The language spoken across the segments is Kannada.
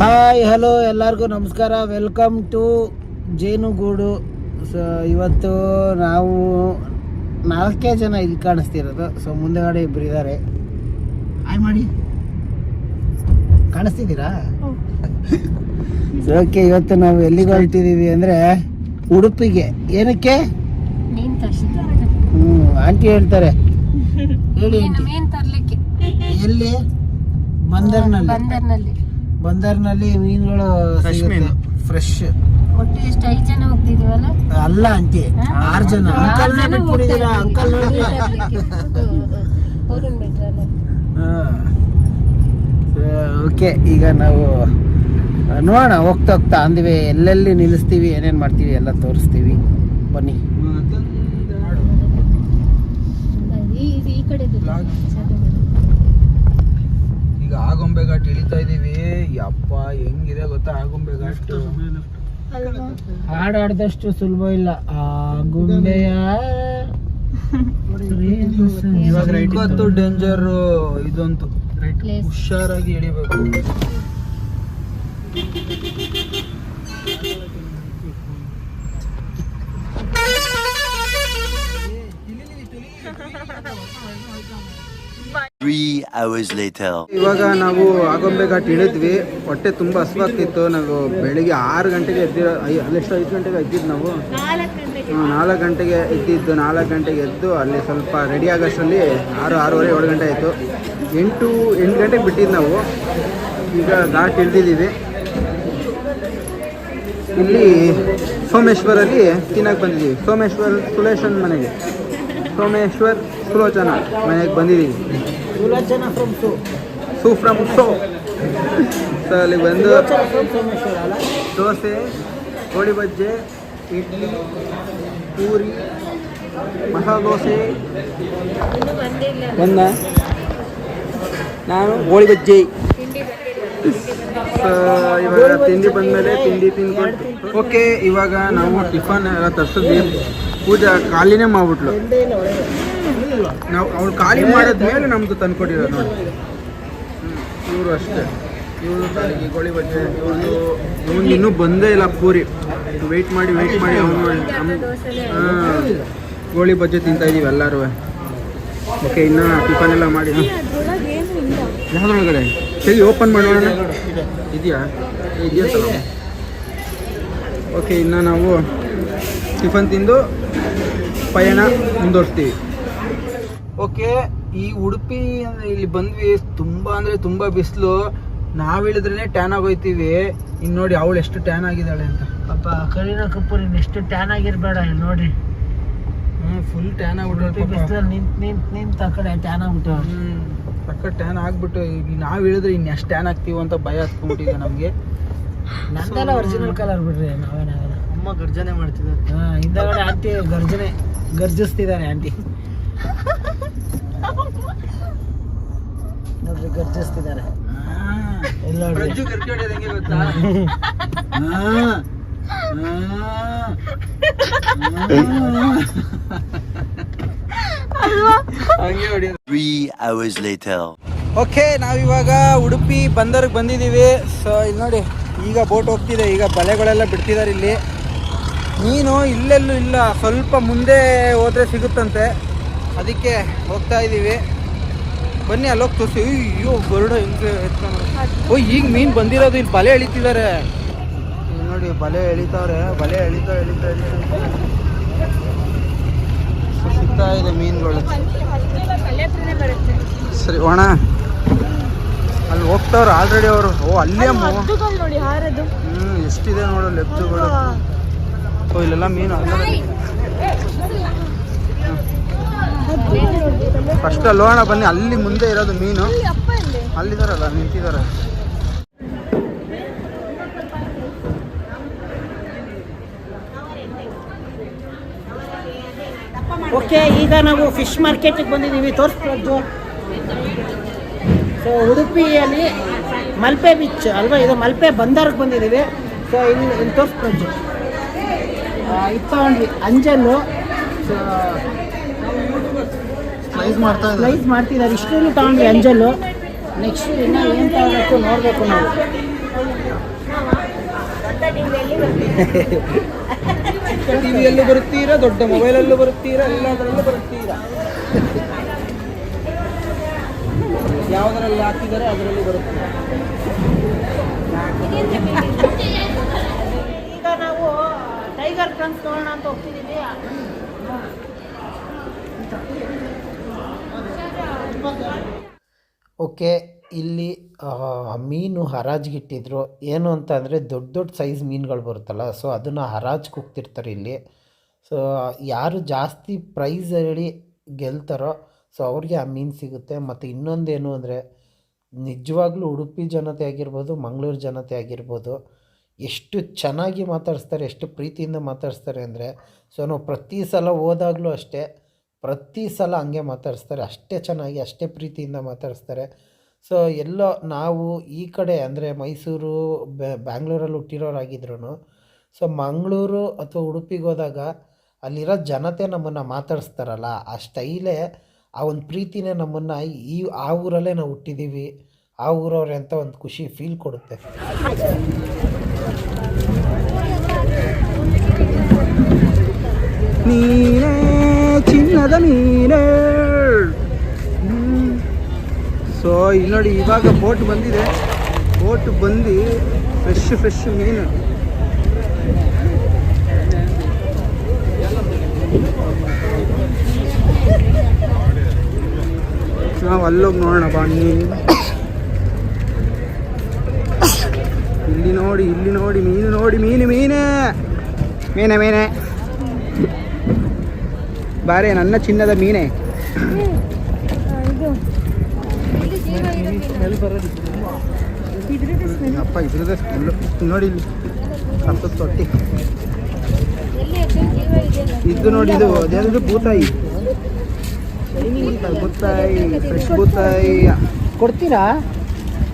ಹಾಯ್ ಹಲೋ ಎಲ್ಲರಿಗೂ ನಮಸ್ಕಾರ. ವೆಲ್ಕಮ್ ಟು ಜೇನುಗೂಡು. ಸೊ ಇವತ್ತು ನಾವು ನಾಲ್ಕೇ ಜನ ಇಲ್ಲಿ ಕಾಣಿಸ್ತಿರೋದು. ಸೊ ಮುಂದೆಗಡೆ ಇಬ್ಬರು ಇದ್ದಾರೆ ಹಾಯ್ ಮಾಡಿ ಕಾಣಿಸ್ತಿದ್ದೀರಾ? ಓಕೆ ಇವತ್ತು ನಾವು ಎಲ್ಲಿಗೆ ಹೊರಟಿದ್ದೀವಿ ಅಂದರೆ ಉಡುಪಿಗೆ. ಏನಕ್ಕೆ? ಹ್ಞೂ ಆಂಟಿ ಹೇಳ್ತಾರೆ. ಹೇಳಿ ಎಲ್ಲಿ? ಬಂದರ್ನಲ್ಲಿ. ಬಂದರ್ನಲ್ಲಿ. ಬಂದರ್ನಲ್ಲಿ ಮೀನುಗಳು ಫ್ರೆಶ್ ಒಟ್ಟು ಎಷ್ಟು ಐದು ಜನ ಹೋಗ್ತಿದೀವಲ್ಲ? ಅಲ್ಲ ಆಂಟಿ. ಆರು ಜನ. ಅಂಕಲ್ ಬಿಟ್ಬಿಟ್ಟಿದ್ದೀರಾ? ಓಕೆ ಈಗ ನಾವು ನೋಡೋಣ. ಹೋಗ್ತಾ ಹೋಗ್ತಾ ಅಂದಿವೆ. ಎಲ್ಲೆಲ್ಲಿ ನಿಲ್ಲಿಸ್ತೀವಿ? ಏನೇನು ಮಾಡ್ತೀವಿ? ಎಲ್ಲ ತೋರಿಸ್ತೀವಿ. ಬನ್ನಿ. ಈ ಕಡೆ ಈಗ ಆಗೊಂಬೆ ಘಾಟ್ ಇಳಿತಾ ಇದೀವಿ. ಯಪ್ಪ ಹೆಂಗಿದೆ ಗೊತ್ತಾ ಆಗೊಂಬೆ ಘಾಟ್? ಹಾಡು ಹಾಡ್ದಷ್ಟು ಸುಲಭ ಇಲ್ಲ. ಆ ಗುಂಬೆಯ ಇವಾಗ ರೈಟ್ ಡೇಂಜರ್ ಇದಂತೂ. ರೈಟ್ ಹುಷಾರಾಗಿ ಇಳಿಬೇಕು. ಇವಾಗ ನಾವು ಆಗೊಂಬೆ ಘಾಟ್ ಇಳಿದ್ವಿ. ಹೊಟ್ಟೆ ತುಂಬಾ ಹಸುವಾಗ್ತಿತ್ತು. ನಾವು ಬೆಳಿಗ್ಗೆ ಆರು ಗಂಟೆಗೆ ಎದ್ದಿರೋ ಐ- ಅಲ್ಲೆಷ್ಟು ಐದು ಗಂಟೆಗೆ ಎದ್ದಿದ್ದು ನಾವು. ನಾಲ್ಕು ಗಂಟೆಗೆ. ಎದ್ದಿದ್ದು. ನಾಲ್ಕು ಗಂಟೆಗೆ ಎದ್ದು ಅಲ್ಲಿ ಸ್ವಲ್ಪ ರೆಡಿ ಆಗೋಷ್ಟರಲ್ಲಿ ಆರು ಆರೂವರೆ ಏಳು ಗಂಟೆ ಆಯಿತು. ಎಂಟು ಎಂಟು ಗಂಟೆಗೆ ಬಿಟ್ಟಿದ್ದು ನಾವು. ಈಗ ಘಾಟ್ ಇಳ್ದಿದ್ದೀವಿ. ಇಲ್ಲಿ ಸೋಮೇಶ್ವರಲ್ಲಿ ತಿನ್ನಕ್ಕೆ ಬಂದಿದ್ದೀವಿ. ಸೋಮೇಶ್ವರ ಸುಲೇಶನ್ ಮನೆಗೆ. ಸೋಮೇಶ್ವರ್ ಸುಲೋಚನ ಮನೆಗೆ ಬಂದಿದ್ದೀವಿ ಸುಲೋಚನ ಫ್ರಮ್ ಸು. ಸೂ ಫ್ರಮ್ ಸೋ. ಸೊ ಅಲ್ಲಿ ಬಂದು ದೋಸೆ ಗೋಳಿ ಬಜ್ಜೆ ಇಡ್ಲಿ ಪೂರಿ ಮಸಾಲ ದೋಸೆ. ಇನ್ನು ಬಂದಿಲ್ಲ ಬಂದ? ನಾನು ಗೋಳಿ ಬಜ್ಜಿ. ಸೊ ಇವಾಗ ತಿಂಡಿ ಬಂದಮೇಲೆ ತಿಂಡಿ ತಿನ್ಕೊಂಡು. ಓಕೆ ಇವಾಗ ನಾವು ಟಿಫನ್ ಎಲ್ಲ ತರ್ಸಿದ್ವಿ. ಪೂಜಾ ಖಾಲಿನೇ ಮಾಡ್ಬಿಟ್ಲು. ನಾವು ಅವ್ಳು ಖಾಲಿ ಮಾಡಿದ್ಮೇಲೆ ನಮ್ದು ತಂದ್ಕೊಟ್ಟಿರೋದು ನೋಡಿ. ಇವರು ಅಷ್ಟೇ. ಇವರು ಈ ಗೋಳಿ ಬಜ್ಜೆ ಇವ್ರದ್ದು ಇವ್ನು ಇನ್ನೂ ಬಂದೇ ಇಲ್ಲ ಪೂರಿ. ವೆಯ್ಟ್ ಮಾಡಿ ವೆಯ್ಟ್ ಮಾಡಿ ಅವನು ಹಾಂ ಗೋಳಿ ಬಜ್ಜೆ ತಿಂತಾ ಇದೀವಿ ಎಲ್ಲರೂ. ಓಕೆ ಇನ್ನು ಟಿಫನ್ ಎಲ್ಲ ಮಾಡಿ ಯಾವ್ದೊಳಗಡೆ ಸರಿ ಓಪನ್ ಮಾಡೋಣ. ಇದೆಯಾ? ಇದೆಯಾ ಓಕೆ ಇನ್ನು ನಾವು ಟಿಫನ್ ತಿಂದು ಪಯಣ ಮುಂದುವರಿಸ್ತೀವಿ. ಓಕೆ ಈ ಉಡುಪಿ ಅಂದ್ರೆ ಇಲ್ಲಿ ಬಂದ್ವಿ ತುಂಬಾ ಅಂದ್ರೆ ತುಂಬಾ ಬಿಸಿಲು. ನಾವ್ ಇಳಿದ್ರೆ ಟ್ಯಾನ್ ಆಗೋಯ್ತೀವಿ. ಇನ್ ನೋಡಿ ಅವಳು ಎಷ್ಟು ಟ್ಯಾನ್ ಆಗಿದ್ದಾಳೆ ಅಂತ. ಪಾಪ ಕರೀನಾ ಕಪೂರ್ ಎಷ್ಟು ಟ್ಯಾನ್ ಆಗಿರ್ಬೇಡ ಇಲ್ಲಿ ನೋಡಿ. ಹ್ಮ್ ಫುಲ್ ಟ್ಯಾನ್ ಆಗ್ಬಿಟ್ಟು ಬಿಸಿಲಲ್ಲಿ ನಿಂತ್ ನಿಂತ್ ನಿಂತ ಆ ಕಡೆ ಟ್ಯಾನ್ ಆಗ್ಬಿಟ್ಟು ಹ್ಞೂ ಟ್ಯಾನ್ ಆಗ್ಬಿಟ್ಟು ಈಗ ನಾವ್ ಇಳಿದ್ರೆ ಇನ್ ಎಷ್ಟು ಟ್ಯಾನ್ ಆಗ್ತೀವಿ ಅಂತ ಭಯ ಹತ್ಕೊಂಡ್ಬಿಟ್ಟಿದೆ ನಮ್ಗೆ. ನಂದೆಲ್ಲ ಒರಿಜಿನಲ್ ಕಲರ್ ಬಿಡ್ರಿ ನಾವೇನಾಗಲ್ಲ. ಅಮ್ಮ ಗರ್ಜನೆ ಮಾಡ್ತಿದ್ದಾರೆ. ಹಾ ಹಿಂದಗಡೆ ಆಂಟಿ ಗರ್ಜನೆ ಗರ್ಜಿಸ್ತಿದ್ದಾರೆ ಆಂಟಿ. ನೋಡ್ರಿ ಗರ್ಜಿಸ್ತಿದ್ದಾರೆ. ಎಲ್ಲ ಪ್ರಜ್ಜು ಗರ್ಜಿ ಹೊಡ್ಯೋದು ಹೆಂಗೆ ಗೊತ್ತಾ ಹಂಗೆ ಹೊಡಿಯೋದು. Three hours later. ಓಕೆ ನಾವಿವಾಗ ಉಡುಪಿ ಬಂದರ್ಗೆ ಬಂದಿದ್ದೀವಿ. ಸೊ ಇಲ್ಲಿ ನೋಡಿ ಈಗ ಬೋಟ್ ಹೋಗ್ತಿದೆ. ಈಗ ಬಲೆಗಳೆಲ್ಲ ಬಿಡ್ತಿದ್ದಾರೆ ಇಲ್ಲಿ. ಮೀನು ಇಲ್ಲೆಲ್ಲೂ ಇಲ್ಲ. ಸ್ವಲ್ಪ ಮುಂದೆ ಹೋದ್ರೆ ಸಿಗುತ್ತಂತೆ. ಅದಕ್ಕೆ ಹೋಗ್ತಾ ಇದ್ದೀವಿ ಬನ್ನಿ ಅಲ್ಲೋಗಿ ಹೋಗಿ ತೋರಿಸಿ. ಅಯ್ಯೋ ಗರುಡ ಹಿಂಗೆ ಎತ್ಕೊಂಡು ಓ ಈಗ ಮೀನು ಬಂದಿರೋದು ಇಲ್ಲಿ ಬಲೆ ಎಳಿತಿದ್ದಾರೆ. ನೋಡಿ ಬಲೆ ಎಳಿತಾವ್ರೆ ಬಲೆ ಎಳಿತಾ ಎಳಿತಾ ಎಳಿತಾ. ಸಿಗ್ತಾ ಇದೆ ಮೀನುಗಳು. ಸರಿ ಒಣ. ಅಲ್ಲಿ ಹೋಗ್ತಾವ್ರ ಆಲ್ರೆಡಿ ಅವರು. ಓ ಅಲ್ಲೇ ಹ್ಮ್ ಎಷ್ಟಿದೆ ನೋಡು ಲೆಫ್ಟ್ಗಳು ಓ ಇಲ್ಲೆಲ್ಲ ಮೀನು ಫಸ್ಟ್ ಅಲ್ಲಿ ಹೋಗೋಣ ಬನ್ನಿ, ಅಲ್ಲಿ ಮುಂದೆ ಇರೋದು ಮೀನು. ಅಲ್ಲಿದಾರಲ್ಲ ನಿಂತಿದ್ದಾರೆ ಓಕೆ, ಈಗ ನಾವು ಫಿಶ್ ಮಾರ್ಕೆಟಿಗೆ ಬಂದಿದ್ದೀವಿ ತೋರಿಸ್ಬೋದು ಸೊ ಉಡುಪಿಯಲ್ಲಿ ಮಲ್ಪೆ ಬೀಚ್ ಅಲ್ವಾ, ಇದು ಮಲ್ಪೆ ಬಂದರ್ಗೆ ಬಂದಿದ್ದೀವಿ. ಸೊ ಇಲ್ಲಿ ತೋರಿಸ್ಬೋದು ಇದು ತಗೊಂಡ್ವಿ ಅಂಜಲ್ಲು ಪ್ರೈಸ್ ಸ್ಲೈಸ್ ಮಾಡ್ತಾ ಇದ್ದಾರೆ. ಸ್ಲೈಸ್ ಮಾಡ್ತಿದ್ದಾರೆ. ಇಷ್ಟನ್ನು ತಗೊಂಡ್ವಿ ಅಂಜಲ್ಲು ನೆಕ್ಸ್ಟ್ ಇನ್ನು ಏನು ತಗೋಬೇಕು ನೋಡಬೇಕು ನಾವು. ಟಿವಿಯಲ್ಲೂ ಬರುತ್ತೀರಾ ದೊಡ್ಡ ಮೊಬೈಲಲ್ಲೂ ಬರುತ್ತೀರಾ ಎಲ್ಲದರಲ್ಲೂ ಬರುತ್ತೀರಾ? ಯಾವುದರಲ್ಲಿ ಹಾಕಿದರೆ ಅದರಲ್ಲಿ ಬರುತ್ತೀರಾ? ಟೈಗರ್ ಫ್ರಾನ್ಸ್ ನೋಡೋಣ ಅಂತ ಹೋಗ್ತಿದ್ದೀವಿ ಓಕೆ, ಇಲ್ಲಿ ಮೀನು ಮೀನು ಹರಾಜಿಗಿಟ್ಟಿದ್ರು ಏನು ಅಂತ ಅಂದರೆ ದೊಡ್ಡ ದೊಡ್ಡ ಸೈಜ್ ಮೀನುಗಳು ಬರುತ್ತಲ್ಲ, ಸೊ ಅದನ್ನು ಹರಾಜು ಹೋಗ್ತಿರ್ತಾರೆ ಇಲ್ಲಿ. ಸೊ, ಯಾರು ಜಾಸ್ತಿ ಪ್ರೈಸ್ ಹೇಳಿ ಗೆಲ್ತಾರೋ, ಸೊ ಅವ್ರಿಗೆ ಆ ಮೀನು ಸಿಗುತ್ತೆ. ಮತ್ತು ಇನ್ನೊಂದೇನು ಅಂದರೆ ನಿಜವಾಗ್ಲೂ ಉಡುಪಿ ಜನತೆ ಆಗಿರ್ಬೋದು, ಮಂಗಳೂರು ಜನತೆ ಆಗಿರ್ಬೋದು ಎಷ್ಟು ಚೆನ್ನಾಗಿ ಮಾತಾಡಿಸ್ತಾರೆ, ಎಷ್ಟು ಪ್ರೀತಿಯಿಂದ ಮಾತಾಡಿಸ್ತಾರೆ ಅಂದರೆ, ಸೊ ನಾವು ಪ್ರತಿ ಸಲ ಹೋದಾಗಲೂ ಅಷ್ಟೇ, ಪ್ರತಿ ಸಲ ಹಂಗೆ ಮಾತಾಡಿಸ್ತಾರೆ, ಅಷ್ಟೇ ಚೆನ್ನಾಗಿ, ಅಷ್ಟೇ ಪ್ರೀತಿಯಿಂದ ಮಾತಾಡಿಸ್ತಾರೆ. ಸೊ ಎಲ್ಲೋ ನಾವು ಈ ಕಡೆ ಅಂದರೆ ಮೈಸೂರು ಬ್ಯಾಂಗ್ಳೂರಲ್ಲಿ ಹುಟ್ಟಿರೋರಾಗಿದ್ರು ಸೊ ಮಂಗಳೂರು ಅಥವಾ ಉಡುಪಿಗೆ ಹೋದಾಗ ಅಲ್ಲಿರೋ ಜನತೆ ನಮ್ಮನ್ನು ಮಾತಾಡಿಸ್ತಾರಲ್ಲ, ಆ ಸ್ಟೈಲೇ, ಆ ಒಂದು ಪ್ರೀತಿನೇ ನಮ್ಮನ್ನು ಈ, ಆ ಊರಲ್ಲೇ ನಾವು ಹುಟ್ಟಿದ್ದೀವಿ ಆ ಊರವ್ರೆ ಅಂತ ಒಂದು ಖುಷಿ ಫೀಲ್ ಕೊಡುತ್ತೆ. ನೀನೇ ಚಿನ್ನದ ಮೀನೇ ಸೊ ಇಲ್ಲಿ ನೋಡಿ ಇವಾಗ ಬೋಟ್ ಬಂದಿದೆ ಬೋಟ್ ಬಂದು ಫ್ರೆಶ್ ಫ್ರೆಶ್ ಮೀನು ನಾವು ಅಲ್ಲೋಗಿ ನೋಡೋಣ ಬನ್ನಿ ಇಲ್ಲಿ ನೋಡಿ ಇಲ್ಲಿ ನೋಡಿ ಮೀನು ನೋಡಿ ಮೀನು ಮೀನೇ ಮೀನೆ ಮೀನೆ ಬಾರೆ ನನ್ನ ಚಿನ್ನದ ಮೀನೆ. ಅಪ್ಪ ಇದ್ರದ್ದೇ ಸ್ಮೆಲ್ಲು ನೋಡಿ ಇಲ್ಲಿ. ಸತ್ತದ ತೊಟ್ಟಿ. ಇದು ನೋಡಿ ಇದು ಅದೇನಾದ್ರು ಬೂತಾಯಿ ಬೂತಾಯಿ ಫ್ರೆಶ್ ಬೂತಾಯಿ ಕೊಡ್ತೀರಾ?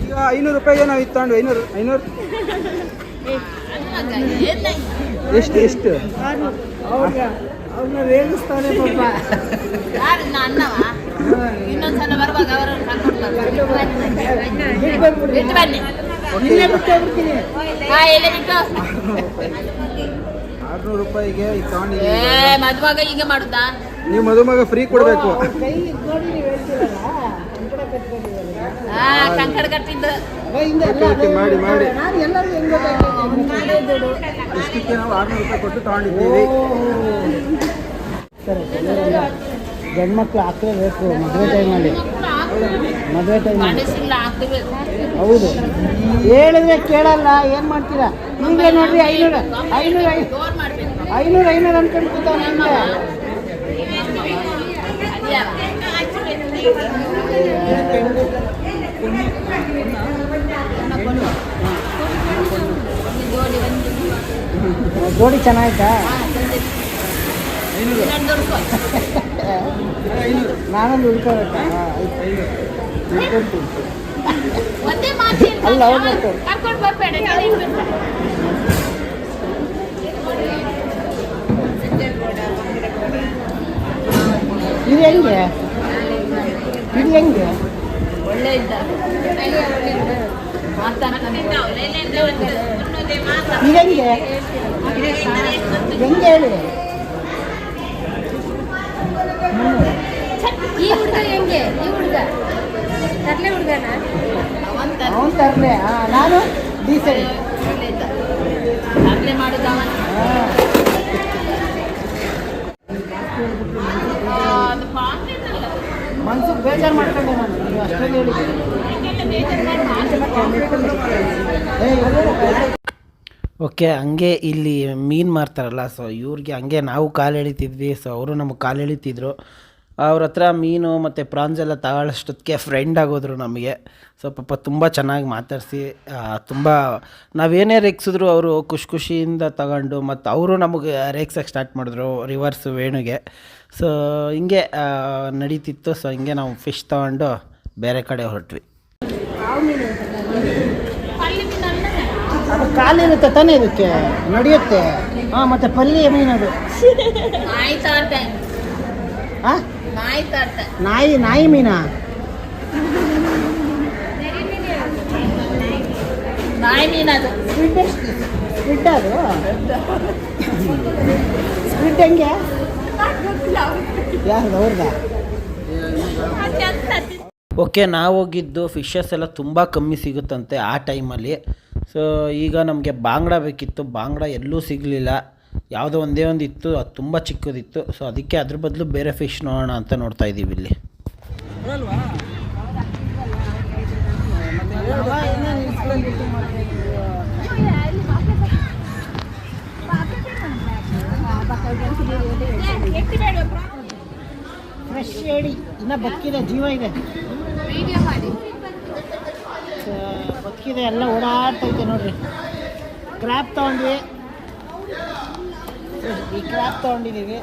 ಈಗ ಐನೂರು ರೂಪಾಯಿಗೆ ನಾವು ಇತ್ತು ತಗೊಂಡು ಐನೂರು ಐನೂರು. ಎಷ್ಟು ಎಷ್ಟು? ಅವ್ರನ್ನ ರೇಗಿಸ್ತಾನೆ ಪಾಪ. ಇನ್ನೊಂದ್ಸಲ ಬರುವಾಗ ಅವರನ್ನು ಬಿಟ್ಟು ಬನ್ನಿ. ಇಲ್ಲೇ ಬಿಟ್ಟು ಹೋಗ್ಬಿಡ್ತೀನಿ. ಹಾ ಎಲ್ಲಿ ಬಿಟ್ಟು? ಆರ್ನೂರು ರೂಪಾಯಿಗೆ ಇದು ಏ ಮದುವಾಗ ಈಗ ಮಾಡುದಾ? ನೀವು ಮದುಮಗ ಫ್ರೀ ಕೊಡಬೇಕು. ಕೈ ನೋಡಿ ನೀವು ಹೇಳ್ತೀರಲ್ಲ? ಕಂಕಡ ಕಟ್ಟಿದ್ದು. ಮಾಡಿ, ಮಾಡಿ. ಇಷ್ಟಕ್ಕೆ ನಾವು ಆರ್ನೂರು ರೂಪಾಯಿ ಕೊಟ್ಟು ತಗೊಂಡಿದ್ದೀವಿ. ಗಂಡ್ಮಕ್ಳು ಹಾಕ್ಲೇಬೇಕು ಮದುವೆ ಟೈಮಲ್ಲಿ ಮದುವೆ ಟೈಮಲ್ಲಿ ಹೌದು. ಹೇಳಿದ್ರೆ ಕೇಳಲ್ಲ ಏನು ಮಾಡ್ತೀರಾ? ಈಗಲೇ ನೋಡ್ರಿ ಐನೂರು ಐನೂರು ಐನೂರು ಐನೂರು ಅನ್ಕೊಂಡು ಕೂತಾವ ನಿಮಗೆ ಜೋಡಿ ಚೆನ್ನಾಯ್ತಾ ಇನ್ನೊಂದು ದೊಡ್ಕೊ. ನಾನೊಂದು ಉಳ್ಕೋಬೇಕಾ ಉಳ್ಕೊಂತೀನಿ ಒಂದೇ ಮಾತು ಅಲ್ಲ, ಅವ್ರು ಬರ್ತಾರೆ. ಕರ್ಕೊಂಡು ಬರ್ಬೇಡ ನಾಳೆ ಇರ್ಬೇಕು. ಇದು ಹೆಂಗೆ ಇದು ಹೆಂಗೆ ಒಳ್ಳೆ ಇದ್ದ ಮಾತಾಡ್ತಾನೆ. ಇದು ಹೆಂಗೆ? ಹೆಂಗೆ ಹೇಳಿ? ಈ ಹುಡುಗ ಹೆಂಗೆ? ಈ ಹುಡುಗ? ತರ್ಲೆ ಹುಡುಗನ? ಅವನ್ ತರ್ಲೆ. ನಾನು ಡೀಸೆಂಟ್. ತರ್ಲೆ ಮಾಡುದ ಅವನ ಅದು ಪಾಂಪ್ಲೆಟ್ ಅಲ್ಲ. ಮನ್ಸಿಗೆ ಬೇಜಾರು ಮಾಡ್ಕೊಂಡೆ ಓಕೆ, ಹಂಗೆ ಇಲ್ಲಿ ಮೀನು ಮಾರ್ತಾರಲ್ಲ ಸೊ ಇವ್ರಿಗೆ ಹಂಗೆ ನಾವು ಕಾಲು ಎಳಿತಿದ್ವಿ ಸೊ ಅವರು ನಮಗೆ ಕಾಲು ಎಳಿತಿದ್ರು. ಅವ್ರ ಹತ್ರ ಮೀನು ಮತ್ತು ಪ್ರಾನ್ಸ್ ಎಲ್ಲ ತಗೊಳ್ಳೋಷ್ಟೊತ್ತಿಗೆ ಫ್ರೆಂಡ್ ಆಗೋದ್ರು ನಮಗೆ. ಸೊ ಪಾಪ ತುಂಬ ಚೆನ್ನಾಗಿ ಮಾತಾಡಿಸಿ ತುಂಬ ನಾವೇನೇ ರೇಗ್ಸಿದ್ರು ಅವರು ಖುಷಿ ಖುಷಿಯಿಂದ ತಗೊಂಡು, ಮತ್ತು ಅವರು ನಮಗೆ ರೇಗ್ಸಕ್ಕೆ ಸ್ಟಾರ್ಟ್ ಮಾಡಿದ್ರು ರಿವರ್ಸ್ ವೇಣುಗೆ. ಸೊ ಹಿಂಗೆ ನಡೀತಿತ್ತು. ಸೊ ಹಿಂಗೆ ನಾವು ಫಿಶ್ ತಗೊಂಡು ಬೇರೆ ಕಡೆ ಹೊರಟ್ವಿ. ಅದು ಕಾಲಿರುತ್ತೆ ತಾನೇ ಇದಕ್ಕೆ? ನಡೆಯುತ್ತೆ. ಹಾಂ ಮತ್ತು ಪಲ್ಯ ಮೀನದು ನಾಯಿ ನಾಯಿ ತಾಡ್ತೆ ನಾಯಿ ನಾಯಿ ಮೀನಾ? ನಾಯಿ ಮೀನದು ಸ್ವೀಟ್ ಸ್ಪ್ರಿಡ್ ಅದು? ಸ್ಪ್ರಿಡ್ ಹೆಂಗೆ? ಯಾರ್ದು? ಅವ್ರದ್ದಾ ಓಕೆ ನಾವು ಹೋಗಿದ್ದು ಫಿಶಸ್ ಎಲ್ಲ ತುಂಬ ಕಮ್ಮಿ ಸಿಗುತ್ತಂತೆ ಆ ಟೈಮಲ್ಲಿ ಸೊ ಈಗ ನಮಗೆ ಬಾಂಗ್ಡ ಬೇಕಿತ್ತು. ಬಾಂಗ್ಡ ಎಲ್ಲೂ ಸಿಗಲಿಲ್ಲ. ಯಾವುದೋ ಒಂದೇ ಒಂದು ಇತ್ತು ಅದು ತುಂಬ ಚಿಕ್ಕದಿತ್ತು. ಸೊ ಅದಕ್ಕೆ ಅದ್ರ ಬದಲು ಬೇರೆ ಫಿಶ್ ನೋಡೋಣ ಅಂತ ನೋಡ್ತಾ ಇದ್ದೀವಿ ಇಲ್ಲಿ. ಫ್ರೆಶ್ ಹೇಳಿ. ಇನ್ನೂ ಬಕ್ಕಿದೆ ಜೀವ ಇದೆ. ಬಕ್ಕಿದೆ ಎಲ್ಲ ಓಡಾಡ್ತೈತೆ ನೋಡ್ರಿ. ಕ್ರ್ಯಾಪ್ ತೊಗೊಂಡ್ವಿ. ಈ ಕ್ರ್ಯಾಪ್ ತೊಗೊಂಡಿದ್ದೀವಿ.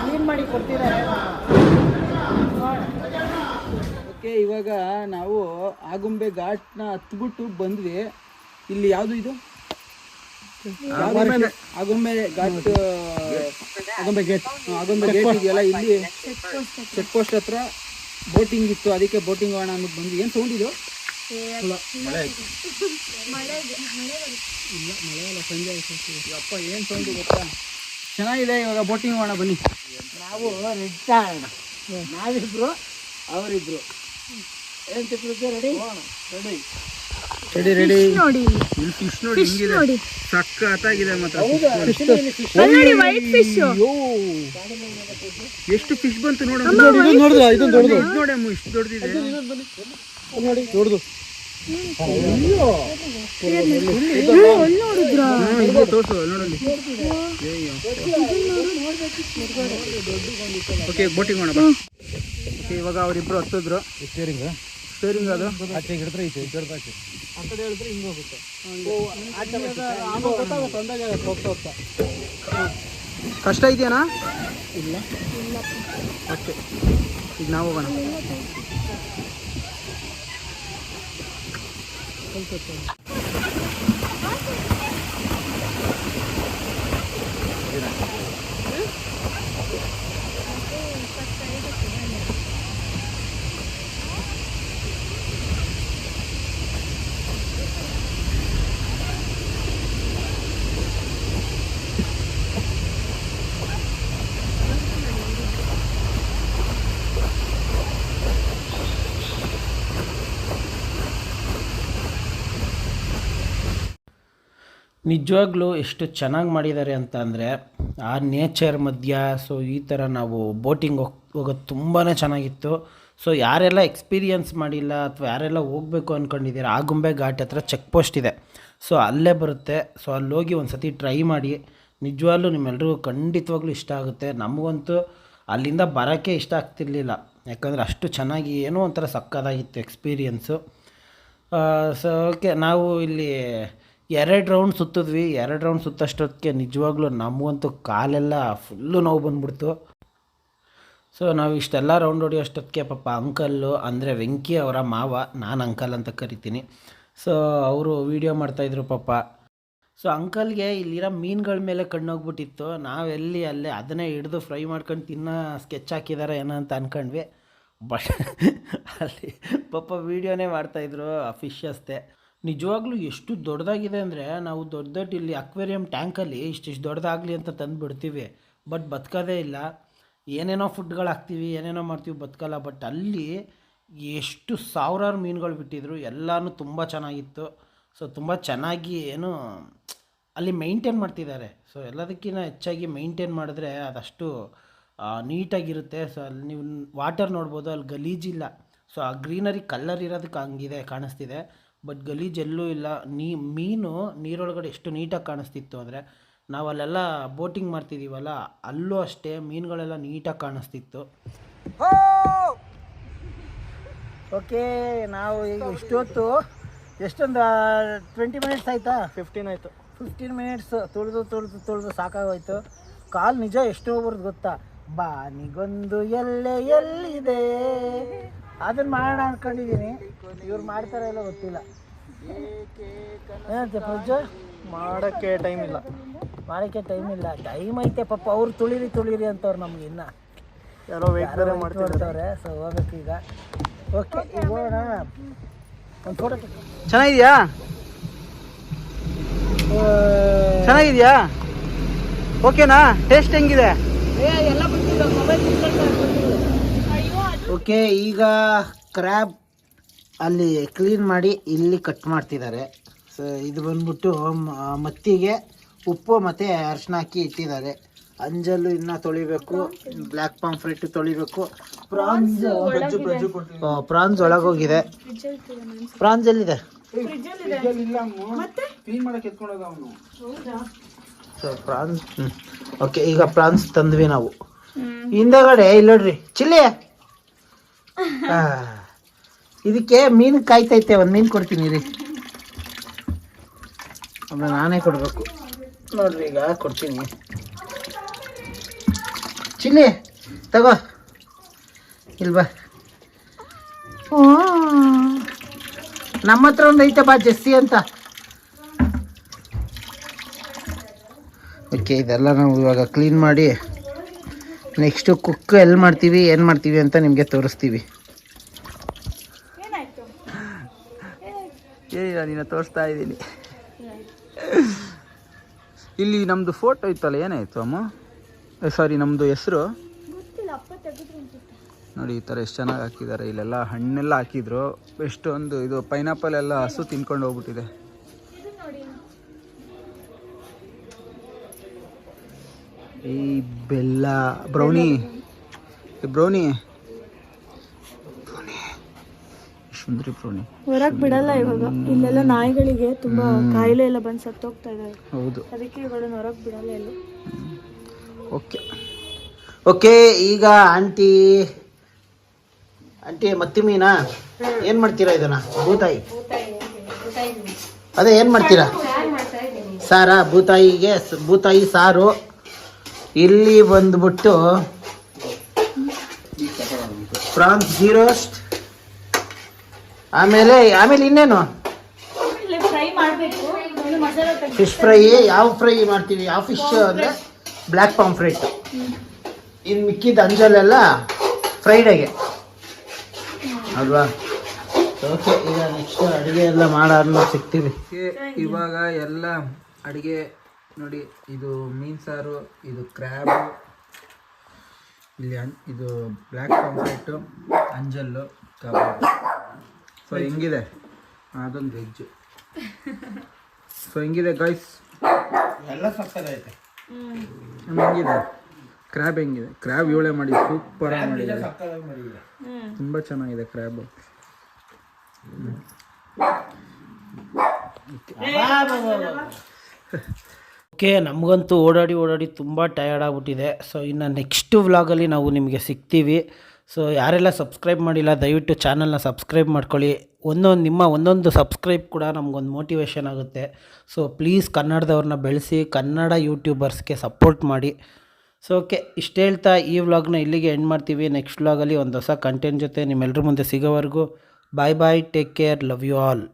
ಕ್ಲೀನ್ ಮಾಡಿ ಕೊಡ್ತೀರಾ ಓಕೆ ಇವಾಗ ನಾವು ಆಗುಂಬೆ ಘಾಟ್ನ ಹತ್ಬಿಟ್ಟು ಬಂದ್ವಿ. ಇಲ್ಲಿ ಯಾವುದು ಇದು? ಆಗುಂಬೆ ಘಾಟ್ ಆಗುಂಬೆ ಗೇಟ್ ಆಗುಂಬೆ ಗೇಟ್ ಇದೆಯಲ್ಲ ಇಲ್ಲಿ ಚೆಕ್ ಪೋಸ್ಟ್ ಹತ್ರ. ಬೋಟಿಂಗ್ ಇತ್ತು ಅದಕ್ಕೆ ಬೋಟಿಂಗ್ ಹೋಗೋಣ ಅನ್ನೋದು ಬಂದು ಏನು ತೊಗೊಂಡಿದ್ದು ಮಳೆ ಇಲ್ಲ ಮಳೆ ಅಲ್ಲ ಸಂಜೆ ಅಪ್ಪ ಏನು ತೊಗೊಂಡು ಗೊತ್ತಾ? ಚೆನ್ನಾಗಿದೆ ಇವಾಗ ಬೋಟಿಂಗ್ ಹೋಗೋಣ ಬನ್ನಿ. ನಾವು ರೆಡ್ ತಾಣ ನಾವಿಬ್ರು ಅವರಿಬ್ರು. ಏನು ತಿಳ್ಕೊಳ್ತೀವಿ ರೆಡಿ ರೆಡಿ ರೆಡಿ ರೆಡಿ ನೋಡಿ ಇಲ್ಲಿ. ಫಿಶ್ ನೋಡಿ ಹಿಂಗಿದೆ. ಸಕ್ಕತ್ತಾಗಿದೆ ಮಾತ್ರ ವೈಟ್ ಫಿಶ್ ಅಯ್ಯೋ. ಎಷ್ಟು ಫಿಶ್ ಬಂತು ನೋಡು ನೋಡಿದ್ರ? ಇದು ನೋಡಿ ಅಮ್ಮ ಇಷ್ಟು ದೊಡ್ಡದಿದೆ. ನೋಡಿ. ದೊಡ್ಡದು. ಓಕೆ ಬೋಟಿಂಗ್ ಮಾಡೋಣ ಓಕೆ ಇವಾಗ ಅವರಿಬ್ರು ಹತ್ತಿದ್ರು. ಸ್ಟೇರಿಂಗ್ ಸ್ಟೇರಿಂಗ್ ಅದು? ಆಚೆ ಹಿಡಿದ್ರೆ ಐತೆ ಈ ಕಡೆ ಆಚೆ ಆ ಕಡೆ. ಹೇಳಿದ್ರೆ ಹಿಂಗೆ ಹೋಗುತ್ತೆ. ಗೊತ್ತಾಗುತ್ತೆ ಅಂದಾಗೆ ಹೋಗ್ತಾ ಹೋಗ್ತಾ. ಕಷ್ಟ ಇದೆಯಾ ಇಲ್ಲ. ಓಕೆ. ಈಗ ನಾವು ಹೋಗೋಣ. ನಿಜವಾಗ್ಲೂ ಎಷ್ಟು ಚೆನ್ನಾಗಿ ಮಾಡಿದ್ದಾರೆ ಅಂತ ಅಂದರೆ, ಆ ನೇಚರ್ ಮಧ್ಯ ಸೊ ಈ ಥರ ನಾವು ಬೋಟಿಂಗ್ ಹೋಗ್, ಹೋಗೋದು ತುಂಬಾ ಚೆನ್ನಾಗಿತ್ತು. ಸೊ ಯಾರೆಲ್ಲ ಎಕ್ಸ್ಪೀರಿಯನ್ಸ್ ಮಾಡಿಲ್ಲ ಅಥವಾ ಯಾರೆಲ್ಲ ಹೋಗಬೇಕು ಅಂದ್ಕೊಂಡಿದ್ದೀರ ಆಗುಂಬೆ ಘಾಟ್ ಹತ್ರ ಚೆಕ್ ಪೋಸ್ಟ್ ಇದೆ. ಸೊ ಅಲ್ಲೇ ಬರುತ್ತೆ. ಸೊ ಅಲ್ಲಿ ಹೋಗಿ ಒಂದು ಸತಿ ಟ್ರೈ ಮಾಡಿ. ನಿಜವಾಗ್ಲೂ ನಿಮ್ಮೆಲ್ರಿಗೂ ಖಂಡಿತವಾಗ್ಲೂ ಇಷ್ಟ ಆಗುತ್ತೆ. ನಮಗಂತೂ ಅಲ್ಲಿಂದ ಬರೋಕ್ಕೆ ಇಷ್ಟ ಆಗ್ತಿರ್ಲಿಲ್ಲ. ಯಾಕಂದರೆ ಅಷ್ಟು ಚೆನ್ನಾಗಿ ಏನೋ ಒಂಥರ ಸಕ್ಕದಾಗಿತ್ತು ಎಕ್ಸ್ಪೀರಿಯನ್ಸು ಸೊ ಓಕೆ ನಾವು ಇಲ್ಲಿ ಎರಡು ರೌಂಡ್ ಸುತ್ತಿದ್ವಿ. ಎರಡು ರೌಂಡ್ ಸುತ್ತಷ್ಟೊತ್ತಿಗೆ ನಿಜವಾಗ್ಲೂ ನಮಗಂತೂ ಕಾಲೆಲ್ಲ ಫುಲ್ಲು ನೋವು ಬಂದ್ಬಿಡ್ತು. ಸೊ ನಾವು ಇಷ್ಟೆಲ್ಲ ರೌಂಡ್ ಹೊಡಿಯೋಷ್ಟೊತ್ತಿಗೆ ಪಾಪ ಅಂಕಲ್ಲು ಅಂದರೆ ವೆಂಕಿ ಅವರ ಮಾವ, ನಾನು ಅಂಕಲ್ ಅಂತ ಕರಿತೀನಿ. ಸೊ ಅವರು ವೀಡಿಯೋ ಮಾಡ್ತಾಯಿದ್ರು ಪಾಪ. ಸೊ ಅಂಕಲ್ಗೆ ಇಲ್ಲಿರೋ ಮೀನುಗಳ ಮೇಲೆ ಕಣ್ಣೋಗ್ಬಿಟ್ಟಿತ್ತು. ನಾವೆಲ್ಲಿ ಅಲ್ಲೇ ಅದನ್ನೇ ಹಿಡಿದು ಫ್ರೈ ಮಾಡ್ಕೊಂಡು ತಿನ್ನೋ ಸ್ಕೆಚ್ ಹಾಕಿದ್ದಾರೆ ಏನೋ ಅಂತ ಅಂದ್ಕೊಂಡ್ವಿ ಬಟ್ ಅಲ್ಲಿ ಪಾಪ ವೀಡಿಯೋನೇ ಮಾಡ್ತಾಯಿದ್ರು ಅಷ್ಟೇ ನಿಜವಾಗ್ಲೂ ಎಷ್ಟು ದೊಡ್ಡದಾಗಿದೆ ಅಂದರೆ ನಾವು ದೊಡ್ಡ ದೊಡ್ಡ ಇಲ್ಲಿ ಅಕ್ವೇರಿಯಂ ಟ್ಯಾಂಕಲ್ಲಿ ಇಷ್ಟಿಷ್ಟು ದೊಡ್ಡದಾಗಲಿ ಅಂತ ತಂದು ಬಿಡ್ತೀವಿ. ಬಟ್ ಬದುಕೋದೇ ಇಲ್ಲ. ಏನೇನೋ ಫುಡ್ಗಳು ಹಾಕ್ತೀವಿ, ಏನೇನೋ ಮಾಡ್ತೀವಿ ಬದುಕಲ್ಲ. ಬಟ್ ಅಲ್ಲಿ ಎಷ್ಟು ಸಾವಿರಾರು ಮೀನುಗಳು ಬಿಟ್ಟಿದ್ರು, ಎಲ್ಲಾನು ತುಂಬ ಚೆನ್ನಾಗಿತ್ತು. ಸೊ ತುಂಬ ಚೆನ್ನಾಗಿ ಏನು, ಅಲ್ಲಿ ಮೈಂಟೈನ್ ಮಾಡ್ತಿದ್ದಾರೆ. ಸೊ ಎಲ್ಲದಕ್ಕಿಂತ ಹೆಚ್ಚಾಗಿ ಮೈಂಟೈನ್ ಮಾಡಿದ್ರೆ ಅದಷ್ಟು ನೀಟಾಗಿರುತ್ತೆ. ಸೊ ಅಲ್ಲಿ ನೀವು ವಾಟರ್ ನೋಡ್ಬೋದು, ಅಲ್ಲಿ ಗಲೀಜಿಲ್ಲ ಸೊ ಆ ಗ್ರೀನರಿ ಕಲ್ಲರ್ ಇರೋದಕ್ಕೆ ಹಂಗಿದೆ, ಕಾಣಿಸ್ತಿದೆ. ಬಟ್ ಗಲೀಜೆಲ್ಲೂ ಇಲ್ಲ. ನೀ ಮೀನು ನೀರೊಳಗಡೆ ಎಷ್ಟು ನೀಟಾಗಿ ಕಾಣಿಸ್ತಿತ್ತು ಅಂದರೆ ನಾವು ಅಲ್ಲೆಲ್ಲ ಬೋಟಿಂಗ್ ಮಾಡ್ತಿದ್ದೀವಲ್ಲ ಅಲ್ಲೂ ಅಷ್ಟೇ ಮೀನುಗಳೆಲ್ಲ ನೀಟಾಗಿ ಕಾಣಿಸ್ತಿತ್ತು. ಓಕೆ ನಾವು ಈಗ ಇಷ್ಟೊತ್ತು ಎಷ್ಟೊಂದು ಟ್ವೆಂಟಿ ಮಿನಿಟ್ಸ್ ಆಯಿತಾ? ಫಿಫ್ಟೀನ್ ಆಯಿತು. ಫಿಫ್ಟೀನ್ ಮಿನಿಟ್ಸ್ ತುಳಿದು ತುಳಿದು ತುಳಿದು ಸಾಕಾಗೋಯ್ತು. ಕಾಲು ನಿಜ ಎಷ್ಟು ಹೋಗ್ಬಾರ್ದು ಗೊತ್ತಾ? ಬಾನಿಗೊಂದು ಎಲ್ಲೆ ಎಲ್ಲಿದೆ? ಅದನ್ನ ಮಾಡೋಣ ಅನ್ಕೊಂಡಿದ್ದೀನಿ ಇವ್ರು ಮಾಡ್ತಾರೋ ಇಲ್ಲ ಗೊತ್ತಿಲ್ಲ. ಏನಂತೆ ಪ್ರಜ್ಜು ಮಾಡೋಕ್ಕೆ ಟೈಮ್ ಇಲ್ಲ. ಮಾಡೋಕ್ಕೆ ಟೈಮ್ ಇಲ್ಲ. ಟೈಮ್ ಐತೆ ಪಾಪ ಅವ್ರು ತುಳಿರಿ ತುಳಿರಿ ಅಂತವ್ರು ನಮ್ಗೆ ಇನ್ನ. ಯಾರೋ ಬೇರೆ ಮಾಡ್ತವ್ರೆ ಸೊ ಹೋಗ್ಬೇಕು ಈಗ. ಓಕೆ ಈಗ ಹೋಗೋಣ. ಒಂದು ಫೋಟೋ ಚೆನ್ನಾಗಿದ್ಯಾ? ಚೆನ್ನಾಗಿದ್ಯಾ? ಓಕೆನಾ? ಟೇಸ್ಟ್ ಹೆಂಗಿದೆ? ಓಕೆ ಈಗ ಕ್ರ್ಯಾಬ್ ಅಲ್ಲಿ ಕ್ಲೀನ್ ಮಾಡಿ ಇಲ್ಲಿ ಕಟ್ ಮಾಡ್ತಿದ್ದಾರೆ. ಸೊ ಇದು ಬಂದ್ಬಿಟ್ಟು ಮತ್ತಿಗೆ ಉಪ್ಪು ಮತ್ತು ಅರಿಶಿನ ಹಾಕಿ ಇಟ್ಟಿದ್ದಾರೆ. ಅಂಜಲ್ಲು ಇನ್ನೂ ತೊಳಿಬೇಕು ಬ್ಲ್ಯಾಕ್ ಪಾಂಫ್ರೆಟ್ ತೊಳಿಬೇಕು. ಪ್ರಾನ್ಸ್ ಪ್ರಾನ್ಸ್ ಒಳಗೋಗಿದೆ. ಪ್ರಾನ್ಸ್ ಎಲ್ಲಿದೆ? ಕ್ಲೀನ್ ಮಾಡಕ್ಕೆ ಎತ್ಕೊಂಡೋಗ ಅವನು. ಸೊ ಪ್ರಾನ್ಸ್ ಓಕೆ ಈಗ ಪ್ರಾನ್ಸ್ ತಂದ್ವಿ ನಾವು. ಹಿಂದಗಡೆ ಇಲ್ಲ ನೋಡ್ರಿ ಚಿಲ್ಲಿ. ಆ, ಇದಕ್ಕೆ ಮೀನು ಕಾಯ್ತೈತೆ, ಒಂದು ಮೀನು ಕೊಡ್ತೀನಿ ರೀ ಅದನ್ನ ನಾನೇ ಕೊಡಬೇಕು. ನೋಡ್ರಿ ಈಗ ಕೊಡ್ತೀನಿ. ಚಿಲ್ಲಿ ತಗೋ. ಇಲ್ವಾ ನಮ್ಮ ಹತ್ರ ಒಂದು ಐತೆ ಬಾ ಅಂತ. ಓಕೆ, ಇದೆಲ್ಲ ನಾವು ಇವಾಗ ಕ್ಲೀನ್ ಮಾಡಿ ನೆಕ್ಸ್ಟು ಕುಕ್ ಎಲ್ಲಿ ಮಾಡ್ತೀವಿ, ಏನು ಮಾಡ್ತೀವಿ ಅಂತ ನಿಮಗೆ ತೋರಿಸ್ತೀವಿ. ಏನಿಲ್ಲ ನೀನು ತೋರಿಸ್ತಾ ಇದ್ದೀನಿ. ಇಲ್ಲಿ ನಮ್ಮದು ಫೋಟೋ ಇತ್ತಲ್ಲ ಏನಾಯಿತು ಅಮ್ಮ? ಸಾರಿ ನಮ್ಮದು ಹೆಸರು? ನೋಡಿ ಈ ಥರ ಎಷ್ಟು ಚೆನ್ನಾಗಿ ಹಾಕಿದ್ದಾರೆ. ಇಲ್ಲೆಲ್ಲ ಹಣ್ಣೆಲ್ಲ ಹಾಕಿದ್ರು. ಎಷ್ಟೊಂದು ಇದು ಪೈನಾಪಲ್ ಎಲ್ಲ ಹಸು ತಿನ್ಕೊಂಡು ಹೋಗ್ಬಿಟ್ಟಿದೆ. ಈ ಬೆಲ್ಲ ಬ್ರೌನಿ ಬ್ರೌನಿ ಸುಂದರಿ ಪ್ರಾಣಿ. ಹೊರಗ್ ಬಿಡಲ್ಲ ಇವಾಗ. ಇಲ್ಲೆಲ್ಲ ನಾಯಿಗಳಿಗೆ ತುಂಬಾ ಕಾಯಿಲೆ ಎಲ್ಲ ಬಂದು ಸತ್ತೋಗ್ತಾ ಇದಾವೆ. ಹೌದು. ಅದಕ್ಕೆ ಇವುಗಳನ್ನ ಹೊರಗ್ ಬಿಡಲ್ಲ ಇಲ್ಲಿ ಓಕೆ. ಓಕೆ ಈಗ ಆಂಟಿ ಆಂಟಿ ಮತ್ತಿ ಮೀನಾ? ಏನು ಮಾಡ್ತೀರಾ ಇದನ್ನ? ಭೂತಾಯಿ? ಅದೇ ಏನು ಮಾಡ್ತೀರಾ? ಸಾರಾ. ಭೂತಾಯಿಗೆ ಭೂತಾಯಿ ಸಾರು. ಇಲ್ಲಿ ಬಂದ್ಬಿಟ್ಟು ಪ್ರಾನ್ಸ್ ಜೀರೋಸ್ಟ್. ಆಮೇಲೆ ಆಮೇಲೆ ಇನ್ನೇನು? ಫ್ರೈ ಮಾಡ್ಬೇಕು. ಮಸಾಲೆ ಫಿಶ್ ಫ್ರೈ ಯಾವ ಫ್ರೈ ಮಾಡ್ತೀವಿ ಯಾವ ಫಿಶ್ ಅಂದರೆ ಬ್ಲ್ಯಾಕ್ ಪಾಂಫ್ರೆಟ್ ಇನ್ನು ಮಿಕ್ಕಿದ ಅಂಜಲೆಲ್ಲ ಫ್ರೈಡೆಗೆ ಅಲ್ವಾ? ಓಕೆ ಈಗ ನೆಕ್ಸ್ಟ್ ಅಡುಗೆ ಎಲ್ಲ ಮಾಡಾದ್ಮೇಲೆ ಸಿಗ್ತೀವಿ ಇವಾಗ ಎಲ್ಲ ಅಡುಗೆ ನೋಡಿ ಇದು ಮೀನು ಸಾರು ಇದು ಕ್ರ್ಯಾಬು ಇಲ್ಲಿ ಅನ್ ಇದು ಬ್ಲ್ಯಾಕ್ ಪಾಂಫ್ರೆಟು ಅಂಜಲ್ಲು ಕಬಾಬ್. ಸೊ ಹೆಂಗಿದೆ. ಅದೊಂದು ವೆಜ್ಜು ಸೊ ಹೆಂಗಿದೆ ಗಾಯ್ಸ್ ಎಲ್ಲ ಸಕ್ಕತ್ತಾಯ್ತು ಹೆಂಗಿದೆ. ಕ್ರ್ಯಾಬ್ ಹೆಂಗಿದೆ. ಕ್ರ್ಯಾಬ್ ಏಳೆ ಮಾಡಿ ಸೂಪರ್ ಮಾಡಿದ್ದಾರೆ ತುಂಬ ಚೆನ್ನಾಗಿದೆ ಕ್ರ್ಯಾಬ್ ಓಕೆ ನಮಗಂತೂ ಓಡಾಡಿ ಓಡಾಡಿ ತುಂಬ ಟಯರ್ಡ್ ಆಗಿಬಿಟ್ಟಿದೆ. ಸೊ ಇನ್ನು ನೆಕ್ಸ್ಟ್ ವ್ಲಾಗಲ್ಲಿ ನಾವು ನಿಮಗೆ ಸಿಗ್ತೀವಿ. ಸೊ ಯಾರೆಲ್ಲ ಸಬ್ಸ್ಕ್ರೈಬ್ ಮಾಡಿಲ್ಲ, ದಯವಿಟ್ಟು ಚಾನಲ್ನ ಸಬ್ಸ್ಕ್ರೈಬ್ ಮಾಡ್ಕೊಳ್ಳಿ. ಒಂದೊಂದು ನಿಮ್ಮ ಒಂದೊಂದು ಸಬ್ಸ್ಕ್ರೈಬ್ ಕೂಡ ನಮಗೊಂದು ಮೋಟಿವೇಶನ್ ಆಗುತ್ತೆ. ಸೊ ಪ್ಲೀಸ್ ಕನ್ನಡದವ್ರನ್ನ ಬೆಳೆಸಿ, ಕನ್ನಡ ಯೂಟ್ಯೂಬರ್ಸ್ಗೆ ಸಪೋರ್ಟ್ ಮಾಡಿ. ಸೊ ಓಕೆ ಇಷ್ಟು ಹೇಳ್ತಾ ಈ ವ್ಲಾಗ್ನ ಇಲ್ಲಿಗೆ ಎಂಡ್ ಮಾಡ್ತೀವಿ. ನೆಕ್ಸ್ಟ್ ವ್ಲಾಗಲ್ಲಿ ಒಂದು ಹೊಸ ಕಂಟೆಂಟ್ ಜೊತೆ ನಿಮ್ಮೆಲ್ಲರ ಮುಂದೆ ಸಿಗೋವರೆಗೂ. Bye bye take care love you all